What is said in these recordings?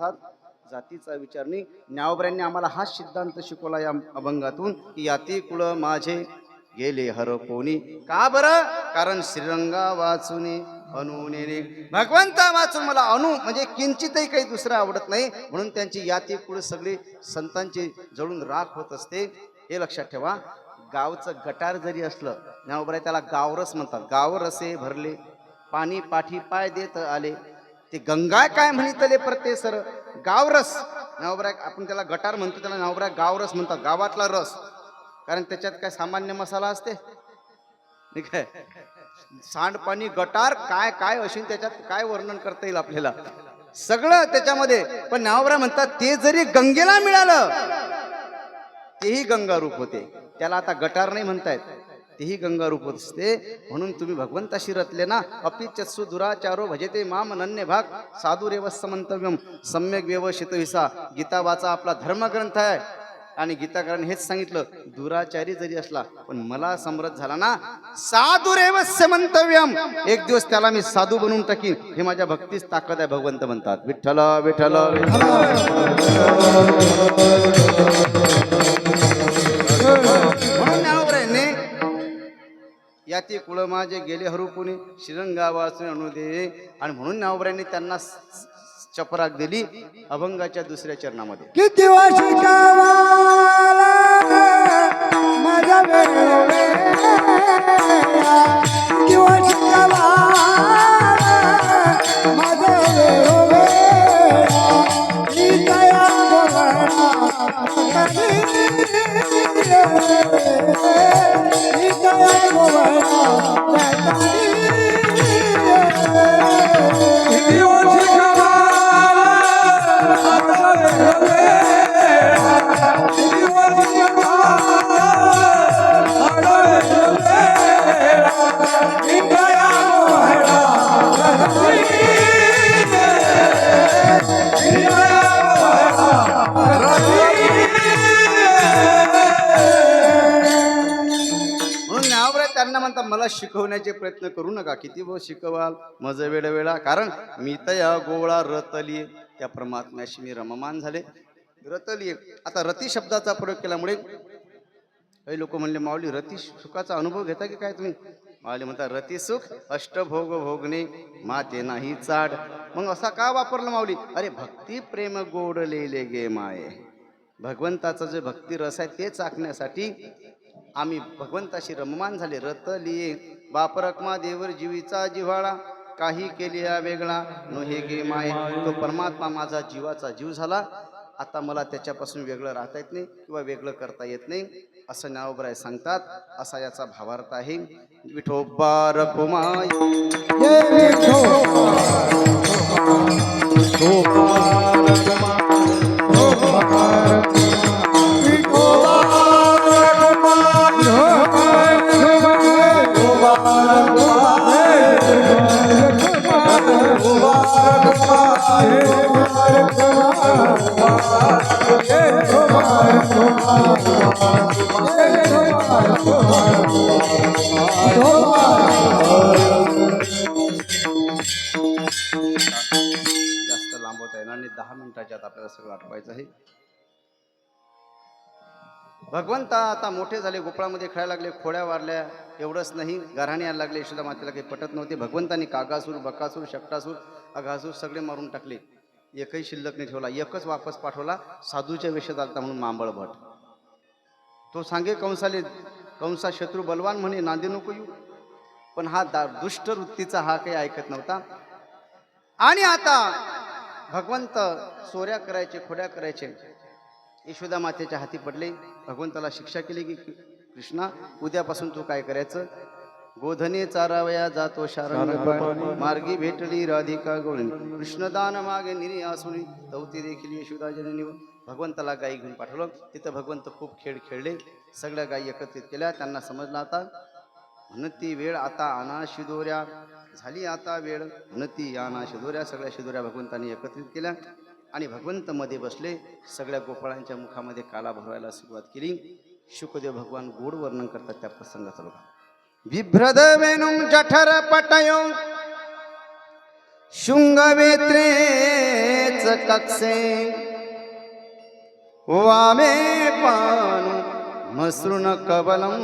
अर्थात जातीचा विचार नाही. ज्ञावबऱ्यांनी आम्हाला हा सिद्धांत शिकवला या अभंगातून की याती कुळ माझे गेले हर कोणी. का बरं? कारण श्रीरंगा वाचून अनुने भगवंता वाचून मला अनु म्हणजे किंचितही काही दुसरं आवडत नाही. म्हणून त्यांची याती कुळ सगळी संतांची जळून राख होत असते. हे लक्षात ठेवा. गावचं गटार जरी असलं ज्ञानोबराय त्याला गावरस म्हणतात. गावरसे भरले. पाणी पाठी पाय देत आले. ते गंगा काय म्हणितले प्रत्यय सर? गावरस. ज्ञानोबराय आपण त्याला गटार म्हणतो त्याला ज्ञानोबराय गावरस म्हणतात गावातला रस. कारण त्याच्यात काय सामान्य मसाला असते? ठीक आहे सांडपाणी गटार काय काय अशी त्याच्यात काय वर्णन करता येईल आपल्याला? सगळं त्याच्यामध्ये. पण नावबरा म्हणतात ते जरी गंगेला मिळालं तेही गंगा रूप होते. त्याला आता गटार नाही म्हणतायत. तीही गंगा रूप असते म्हणून तुम्ही भगवंताशी रतले ना अपिचत्सु दुराचारो भजते माम नन्य भाग साधू रेव समंतव्यम सम्यक व्यवस्थित विसा. गीता वाचा आपला धर्मग्रंथ आहे. आणि गीताकरण हेच सांगितलं दुराचारी जरी असला पण मला समृद्ध झाला ना? साधू रेवस्य समंतव्यम एक दिवस त्याला मी साधू बनवून टाकीन. हे माझ्या भक्तीच ताकद आहे भगवंत म्हणतात. विठ्ठल विठ्ठल. याती कुळ माझे गेले हरूपुणे. श्रीरंगा वाचून अनुदे. आणि म्हणून ज्ञानोबरायांनी त्यांना चपराक दिली अभंगाच्या दुसऱ्या चरणामध्ये. किती वर्ष शिकवण्याचे प्रयत्न करू नका. किती व शिकवाल? मज वेळ वेळा कारण मी तर या गोळा रतली. त्या परमात्म्याशी मी रममान झाले. रतली आता रती शब्दाचा प्रयोग केल्यामुळे काही लोक म्हणले माऊली रती सुखाचा अनुभव घेता की काय तुम्ही? माऊली म्हणता रती सुख अष्टभोग भोगणे माते नाही चाड. मग असा का वापरलं माऊली? अरे भक्ती प्रेम गोडलेले गे माये. भगवंताचं जे भक्ती रस आहे ते चाकण्यासाठी आम्ही भगवंताशी रममान झाले. रत लिये. बापरकमा देवर जीवीचा जिव्हाळा. काही केली या वेगळा. नोहे गे माय. तो परमात्मा माझा जीवाचा जीव झाला. आता मला त्याच्यापासून वेगळं राहता येत नाही किंवा वेगळं करता येत नाही असं नावबराय सांगतात. असा याचा भावार्थ आहे. विठोबा रखुमाय जास्त लांबवता येणार आणि दहा मिनिटाच्या आत आपल्याला सगळं आठवायचं आहे. भगवंता आता मोठे झाले गोपाळामध्ये खेळायला लागले खोड्या वारल्या एवढंच नाही. घराणे यायला लागले यशोदा मातेला काही पटत नव्हते. भगवंतांनी कागासूर बकासूर शक्टासूर अघासूर सगळे मारून टाकले. एकही शिल्लक नाही ठेवला. एकच वापस पाठवला. साधूच्या वेशात आलता म्हणून मांबळ भट. तो सांगे कंसाले कंसा शत्रू बलवान म्हणे नांदे नको येऊ. पण हा दा दुष्ट वृत्तीचा हा काही ऐकत नव्हता. आणि आता भगवंत चोऱ्या करायचे खोड्या करायचे. यशोदा मातेच्या हाती पडले. भगवंताला शिक्षा केली की कृष्णा उद्यापासून तू काय करायचं? गोधने चारावया जातो शारंग मार्गी भेटली राधिका गोळी कृष्णदान मागे निरी आसुनी तवती देखील यशोदा जननी भगवंताला गायी घेऊन पाठवलं. तिथं भगवंत खूप खेळ खेळले. सगळ्या गायी एकत्रित केल्या. त्यांना समजलं आता म्हणती वेळ आता आणा शिदोऱ्या झाली आता वेळ. म्हणती आणा शिदोऱ्या सगळ्या शिदोऱ्या भगवंतांनी एकत्रित केल्या. आणि भगवंत मध्ये बसले. सगळ्या गोपाळांच्या मुखामध्ये काला भरवायला सुरुवात केली. शुकदेव भगवान गोड वर्णन करतात त्या प्रसंगाचा बघा. बिभ्रद वेणू जठर पटयो शुंगवेत्रेच कक्षे वामे पानु मसृण कबलं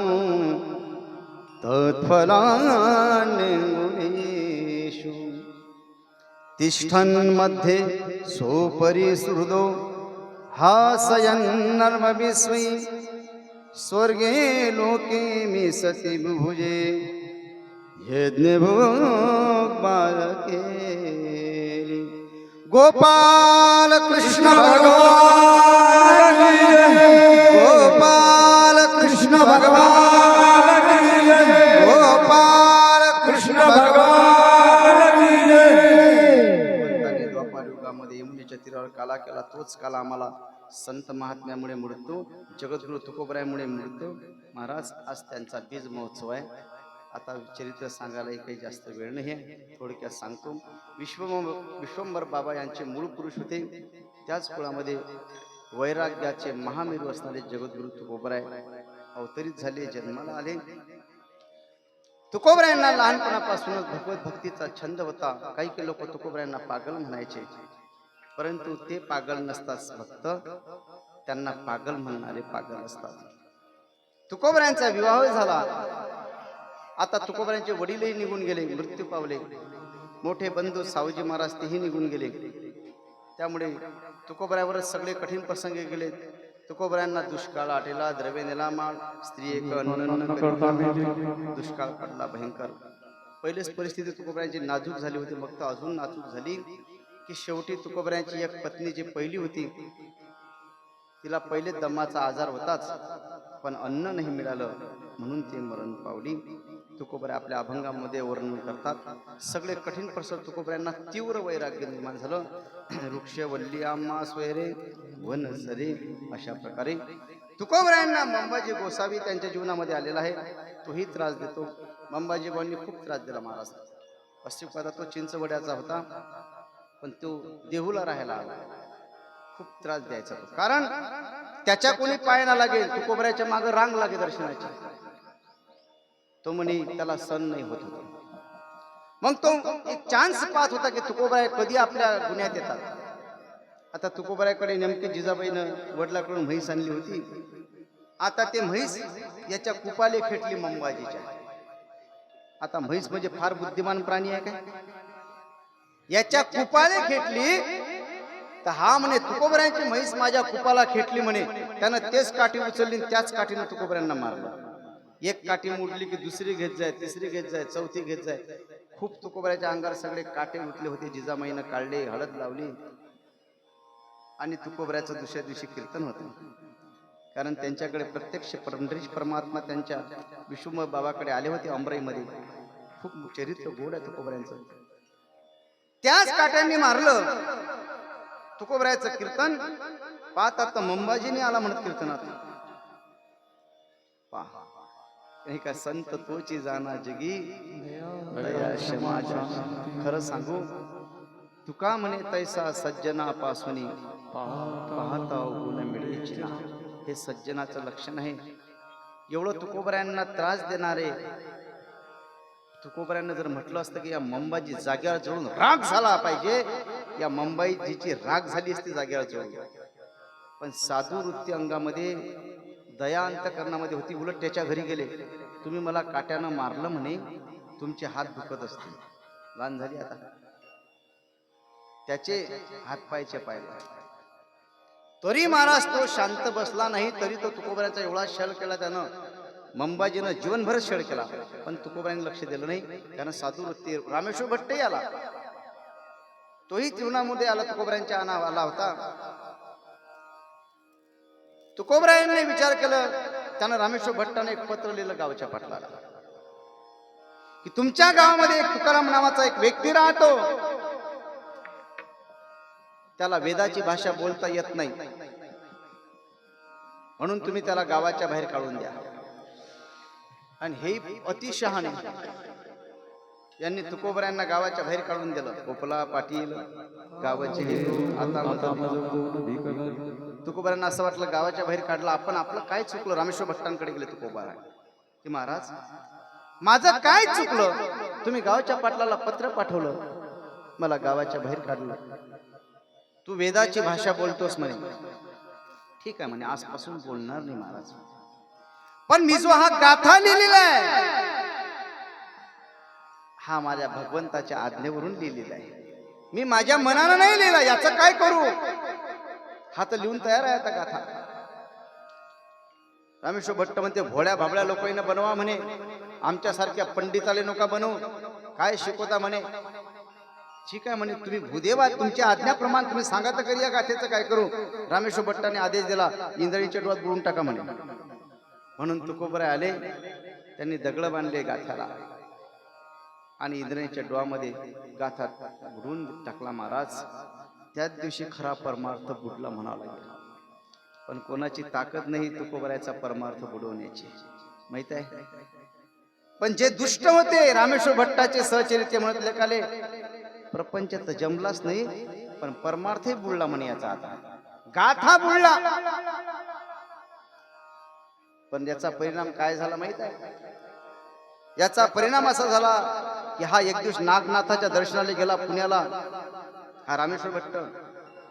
तत्फलान्येषु तिष्ठन् मध्ये सोपरि सुहृदो हासयन्नर्मविस्मै स्वर्गे लोके मे सति बुभुजे यज्ञभोग बालके गोपाल कृष्ण भगवान। गोपाल कृष्ण भगवान गोपाल कृष्ण भगवान द्वापार युगामध्ये यमुनेच्या तीरावर काला केला तोच काला आम्हाला संत महात्म्यामुळे मृत्यू जगद्गुरु तुकोबरायामुळे मृत्यू महाराज आज त्यांचा बीज महोत्सव आहे आता चरित्र सांगायलाही काही जास्त वेळ नाही आहे थोडक्यात सांगतो विश्वम विश्वंभर बाबा यांचे मूळ पुरुष होते त्याच कुळामध्ये वैराग्याचे महामेरू असणारे जगद्गुरु तुकोबराय. अवतरित झाले जन्माला आले. तुकोबरायांना लहानपणापासूनच भगवत भक्तीचा छंद होता. काही काही लोक तुकोबरायांना पागल म्हणायचे. परंतु ते पागल नसतात भक्त त्यांना पागल म्हणणारे पागल असतात. तुकोबरायांचा विवाह झाला. आता तुकोबरायांचे वडीलही निघून गेले मृत्यू पावले. मोठे बंधू सावजी महाराज तेही निघून गेले. त्यामुळे तुकोबऱ्यावरच सगळे कठीण प्रसंग गेले तुकोबऱ्यांना दुष्काळ आटेला द्रव्य निलामाळ स्त्री एक दुष्काळ पडला भयंकर पहिलेच परिस्थिती तुकोबऱ्यांची नाजूक झाली होती मग तर अजून नाजूक झाली की शेवटी तुकोबऱ्यांची एक पत्नी जी पहिली होती तिला पहिले दमाचा आजार होताच पण अन्न नाही मिळालं म्हणून ते मरण पावली तुकोबऱ्या आपल्या अभंगामध्ये वर्णन करतात. सगळे कठीण प्रसंग तुकोबऱ्यांना तीव्र वैराग्य निर्माण झालं. वृक्ष वल्ली आम्हा स्वैरे वन सरे अशा प्रकारे तुकोबऱ्यांना मंबाजी गोसावी त्यांच्या जीवनामध्ये आलेला आहे. तोही त्रास देतो. मंबाजी गोंनी खूप त्रास दिला महाराज. पश्चिमपादा तो चिंचवड्याचा होता. पण तो देहूला राहायला आला. खूप त्रास द्यायचा तो. कारण त्याच्या कोणी पाय ना लागेल तुकोबऱ्याच्या मागे रांग लागे दर्शनाची. तो म्हणे त्याला सण नाही होत होता. मग तो एक चान्स पाहत होता की तुकोबराय कधी आपल्या गुन्ह्यात येतात. आता तुकोबरायकडे नेमकी जिजाबाईनं वडिलाकडून म्हैस आणली होती. आता ते म्हैस याच्या कुपाले खेटली मंबाजीच्या आता म्हैस म्हणजे फार बुद्धिमान प्राणी आहे काय? याच्या कुपाले खेटली तर हा म्हणे तुकोबऱ्यांची म्हैस माझ्या कुपाला खेटली म्हणे. त्यानं तेच काठी उचलली त्याच काठीनं तुकोबऱ्यांना मारलं. एक काठी मोडली की दुसरी घेत जाय तिसरी घेत जाय चौथी घेत जाय. खूप तुकोबऱ्याच्या अंगावर सगळे काटे उठले होते जिजामाईनं काढले हळद लावली. आणि तुकोबऱ्याचं दुसऱ्या दिवशी कीर्तन होतं. कारण त्यांच्याकडे प्रत्यक्ष पंढरीश परमात्मा त्यांच्या विश्वम बाबाकडे आले होते अमराईमध्ये खूप चरित्र गोड आहे तुकोबऱ्यांचं. त्याच काट्यांनी मारलं. तुकोबऱ्याचं कीर्तन पाहतात तर मंबाजीने आला म्हणत कीर्तनात. हे का संत तोची जाना जगी? क्षमाच्या खरं सांगू तुका म्हणे तैसा सज्जना पासून पाहता गुण मिळेची ना. हे सज्जनाचं लक्षण आहे. एवढं तुकोबऱ्यांना त्रास देणारे तुकोबऱ्यांना जर म्हटलं असतं की या मंबाजी जाग्यावर जळून राग झाला पाहिजे या मंबाईजीची राग झाली असती जाग्यावर जळून पण साधू वृत्ती अंगामध्ये दया अंतकरणामध्ये होती उलट त्याच्या घरी गेले. तुम्ही मला काट्यानं मारलं म्हणे तुमचे हात दुखत असतील. लहान झाली आता. त्याचे हातपायचे पाय तरी महाराज तो शांत बसला नाही तरी तो तुकोबऱ्याचा एवढा छळ केला त्यानं. मंबाजीनं जीवनभर छळ केला. पण तुकोबऱ्याने लक्ष दिलं नाही. त्यानं साधू वृत्ती रामेश्वर भट्टही आला. तोही जीवनामध्ये आला तुकोबऱ्यांच्या आना आला होता. तुकोबरायांनी विचार केलं त्यानं रामेश्वर भट्टाने एक पत्र लिहिलं गावच्या पाटलाला. की तुमच्या गावामध्ये एक तुकाराम नावाचा एक व्यक्ती राहतो. त्याला वेदाची भाषा बोलता येत नाही. म्हणून तुम्ही त्याला गावाच्या बाहेर काढून द्या. आणि हे अतिशहाणे यांनी तुकोबऱ्यांना गावाच्या बाहेर काढून दिलं. गोपला पाटील गावाचे आता तुकोबारांना असं वाटलं गावाच्या बाहेर काढलं आपण आपलं काय चुकलं? रामेश्वर भट्टांकडे गेले तुकोबारा. की महाराज माझं काय चुकलं? तुम्ही गावच्या पाटलाला पत्र पाठवलं मला गावाच्या बाहेर काढलं. तू वेदाची भाषा बोलतोस म्हणे. ठीक आहे म्हणे आजपासून बोलणार नाही महाराज. पण मी जो हा गाथा लिहिलेला आहे हा माझ्या भगवंताच्या आज्ञेवरून लिहिलेला आहे. मी माझ्या मनानं नाही लिहिला याचं काय करू? हात लिहून तयार आहे आता गाथा. रामेश्वर भट्ट म्हणते भोळ्या भाबळ्या लोकांना बनवा म्हणे. आमच्यासारख्या पंडिताले नका बनवू. काय शिकवता म्हणे? ठीक आहे म्हणे तुम्ही भूदेवा तुमच्या आज्ञाप्रमाणे तुम्ही सांगा तर करी या गाथेचं काय करू? रामेश्वर भट्टाने आदेश दिला इंद्राणीच्या डोळ्यात बुडून टाका म्हणे. म्हणून तुकोबराय आले. त्यांनी दगड बांधले गाथ्याला आणि इंद्राणीच्या डोळ्यामध्ये गाथा बुडून टाकला महाराज. त्याच दिवशी खरा परमार्थ बुडला म्हणावा लागेल पण कोणाची ताकद नाही तुकोबऱ्याचा परमार्थ बुडवण्याची माहीत आहे? पण जे दुष्ट होते रामेश्वर भट्टाचे सहचरित्र म्हणत लेखाले प्रपंच तर जमलाच नाही पण परमार्थही बुडला म्हणे याचा आता. गाथा बुडला. पण याचा परिणाम काय झाला माहीत आहे? याचा परिणाम असा झाला की हा एक दिवस नागनाथाच्या दर्शनाला गेला पुण्याला. हा रामेश्वर भट्ट.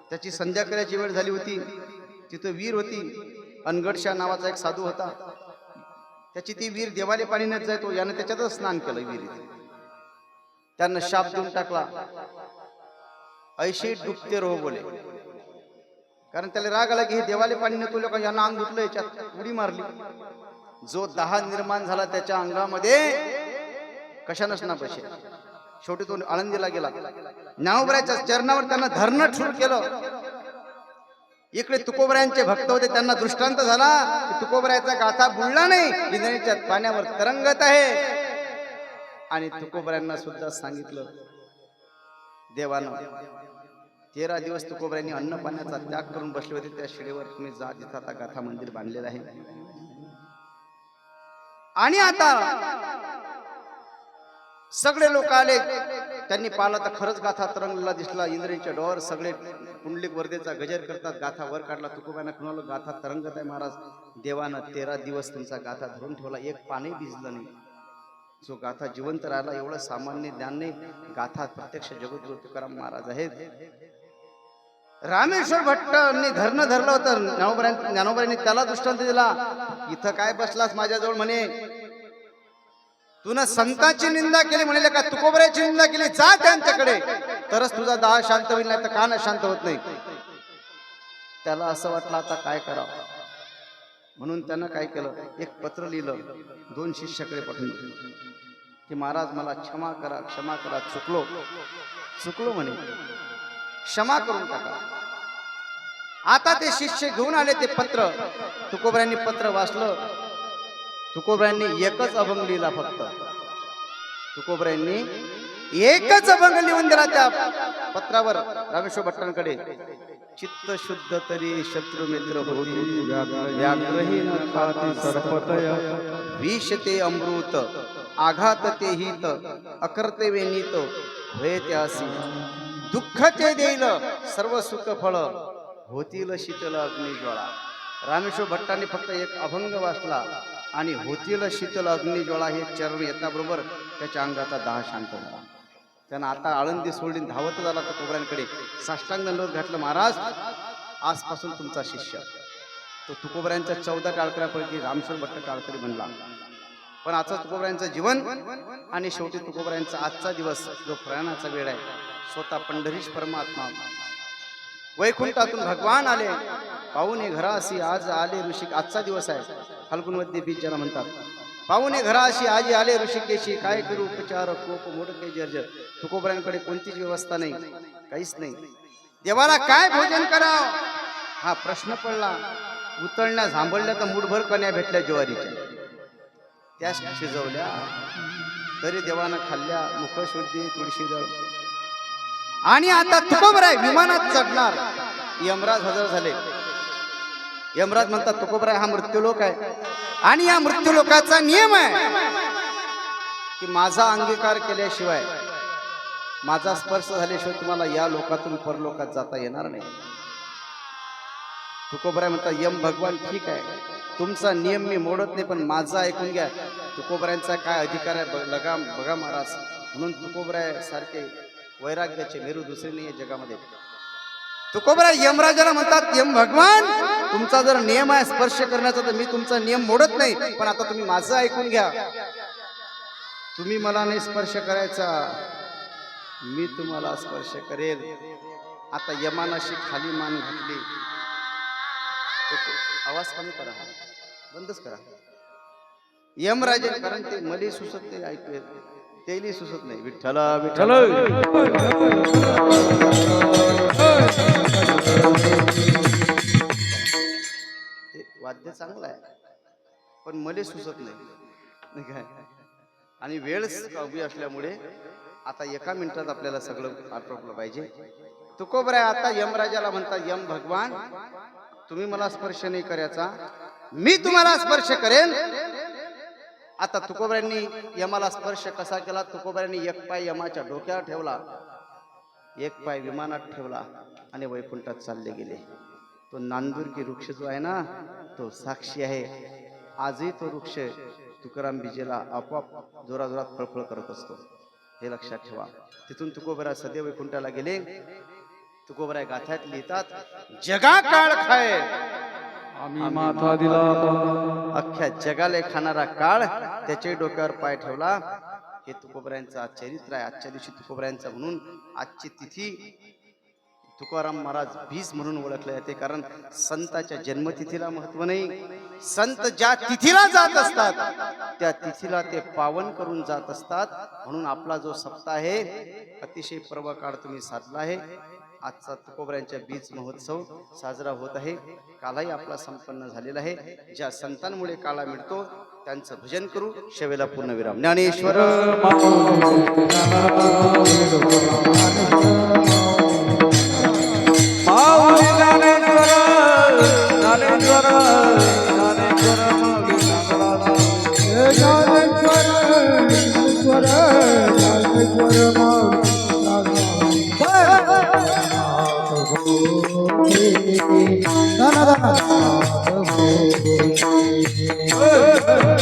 त्याची संध्याकाळची वेळ झाली होती. तिथं वीर होती. अनगडशा नावाचा एक साधू होता. त्याची ती वीर देवाले पाणी नेत जायतो यानं त्याच्यातच स्नान केलं वीर त्यांना शाप देऊन टाकला. ऐशी डुबते रो बोले. कारण त्याला राग आला की हे देवाले पाणी नेतो लोक यांना अंग धुतलं याच्यात उडी मारली. जो दहा निर्माण झाला त्याच्या अंगामध्ये कशानच ना पैसे शेवटी तो आळंदीला गेला. ज्ञानोबराच्या चरणावर त्यांना धरणं ठूर केलं. इकडे तुकोबरायांचे भक्त होते त्यांना दृष्टांत झाला की तुकोबरायाचा गाथा बुडला नाही इंद्रणीच्या पाण्यावर तरंगत आहे. आणि तुकोबऱ्यांना सुद्धा सांगितलं देवानं तेरा दिवस तुकोबऱ्यांनी अन्न पाण्याचा त्याग करून बसले होते त्या शिडेवर तुम्ही जा जिथं आता गाथा मंदिर बांधलेलं आहे. आणि आता सगळे लोक आले. त्यांनी पाहिलं तर खरंच गाथा तरंगलेला दिसला. इंद्राणीच्या डोर सगळे पुंडलिक वर्देचा गजर करतात. गाथा वर काढला. तुकोबाना कुणाला गाथा तरंगत आहे महाराज? देवानं तेरा दिवस तुमचा गाथा धरून ठेवला. एक पाणी भिजलं नाही. जो गाथा जिवंत राहिला एवढं सामान्य ज्ञान नाही. गाथा प्रत्यक्ष जगद्गुरु तुकाराम महाराज आहेत. रामेश्वर भट्टांनी धरणं धरलं होतं. ज्ञानोबऱ्या ज्ञानोबऱ्यांनी त्याला दृष्टांत दिला. इथं काय बसलास माझ्याजवळ? म्हणे. तुनं संतांची निंदा केली म्हणले का तुकोबऱ्याची निंदा केली जा त्यांच्याकडे. तरच तुझा दाह शांत होईल नाही तर का शांत होत नाही. त्याला असं वाटलं आता काय करावं? म्हणून त्यानं काय केलं? एक पत्र लिहिलं दोन शिष्याकडे पाठवून. की महाराज मला क्षमा करा क्षमा करा. चुकलो. चुकलो म्हणे. क्षमा करून टाका. आता ते शिष्य घेऊन आले ते पत्र. तुकोबऱ्यांनी पत्र वाचलं. तुकोबऱ्यांनी एकच अभंग लिहिला फक्त. तुकोबऱ्यांनी एकच अभंग लिहून दिला त्या पत्रावर रामेश्वर भट्टांकडे. चित्त शुद्ध तरी शत्रु मित्र होती. व्याघ्रही न खाती सर्पतय. विष ते अमृत आघात ते हित अकर्ते वेनित भय त्यासी दुःख ते देईल सर्व सुख फळ. होतील शीतल अग्निज्वाळा रामेश्वर भट्टांनी फक्त एक अभंग वाचला. आणि होतील शीतल अग्निज्वाळा हे चरण येताबरोबर त्याच्या अंगाचा दाह शांत झाला. त्यानं आता आळंदी सोडली धावत झाला तर कोबऱ्यांकडे. साष्टांग दंडवत घातलं महाराज आजपासून तुमचा शिष्य. तो तुकोबऱ्यांच्या चौदा टाळकऱ्यापैकी रामेश्वर भट्ट टाळकरी बनला. पण आता तुकोबऱ्यांचं जीवन आणि शेवटी तुकोबऱ्यांचा आजचा दिवस जो प्रयाणाचा वेळ आहे स्वतः पंढरीश परमात्मा वैकुंठातून भगवान आले. पाहुणे घराशी आज आले ऋषिक आजचा दिवस आहे. फाल्गुनमध्ये बीज ज्याला म्हणतात. पाहुणे घराशी आजी आले ऋषिकेशी. काय करू? उपचार कोप मोडके जर्जर तुकोबऱ्यांकडे कोणतीच व्यवस्था नाही. काहीच नाही. देवाला काय भोजन कराव? हा प्रश्न पडला. उतळण्या झांबळल्या तर मुठभर कन्या भेटल्या ज्वारीच्या. त्या शिजवल्या. तरी देवानं खाल्ल्या. मुखशुद्धी तुळशी जळ आणि आता तुकोबराय विमानात चढणार. यमराज हजर झाले. यमराज म्हणतात तुकोबराय हा मृत्यूलोक आहे. आणि या मृत्यूलोकाचा नियम आहे की माझा अंगीकार केल्याशिवाय माझा स्पर्श झाल्याशिवाय तुम्हाला या लोकातून परलोकात जाता येणार नाही. तुकोबराय म्हणतात यम भगवान ठीक आहे. तुमचा नियम मी मोडत नाही पण माझा ऐकून घ्या. तुकोबरायांचा काय अधिकार आहे? ब- लगाम बघा महाराज. म्हणून तुकोबराय सारखे वैराग्याचे मेरू दुसरे नाही जगामध्ये. तुकोबरा यमराजाला म्हणतात यम भगवान तुमचा जर नियम आहे स्पर्श करण्याचा तर मी तुमचा नियम मोडत नाही पण आता तुम्ही माझं ऐकून घ्या. तुम्ही मला नाही स्पर्श करायचा. मी तुम्हाला स्पर्श करेल. आता यमानाशी खाली मान घातली. आवाज कमी करा. बंदच करा. यमराजे कारण ते मले सुसत ते ऐकू येत. तेली सुचत नाही. विठ्ठला विठ्ठल. वाद्य चांगलं आहे पण मले सुचत नाही. काय आणि वेळ कमी असल्यामुळे आता एका मिनिटात आपल्याला सगळं आटोपलं पाहिजे. तुकोबर आहे आता यमराजाला म्हणतात यम भगवान तुम्ही मला स्पर्श नाही करायचा. मी तुम्हाला स्पर्श करेन आता तुकोबऱ्यांनी यमाला स्पर्श कसा केला? तुकोबऱ्यांनी एक पाय यमाच्या डोक्यावर ठेवला. एक पाय विमानात ठेवला आणि वैकुंठात चालले गेले. तो नांदुरकी वृक्ष जो आहे ना तो साक्षी आहे. आजही तो वृक्ष तुकाराम बिजेला आपोआप जोराजोरात फळफळ करत असतो. हे लक्षात ठेवा. तिथून तुकोबरा सदैव वैकुंठाला गेले. तुकोबरा गाथ्यात लिहितात जगा काळ खाय. आम्ही माथा दिला. अख्ख्या जगाला खाणारा काळ त्याच्या डोक्यावर पाय ठेवला. हे तुकोबऱ्यांचं चरित्र आहे. आजच्या दिवशी तुकोबऱ्यांचा म्हणून आजची तिथी तुकाराम महाराज बीज म्हणून ओळखले जाते. कारण संताच्या जन्मतिथीला महत्त्व नाही. संत ज्या तिथीला जात असतात त्या तिथीला ते पावन करून जात असतात. म्हणून आपला जो सप्ताह आहे अतिशय पर्व काळ तुम्ही साधला आहे. आजचा तुकोबऱ्यांच्या बीज महोत्सव साजरा होत आहे. कालाही आपला संपन्न झालेला आहे. ज्या संतांमुळे काला मिळतो त्यांचं भजन करू. शेवेला पूर्णविराम. ज्ञानेश्वर. माऊली ज्ञानेश्वर ज्ञानेश्वर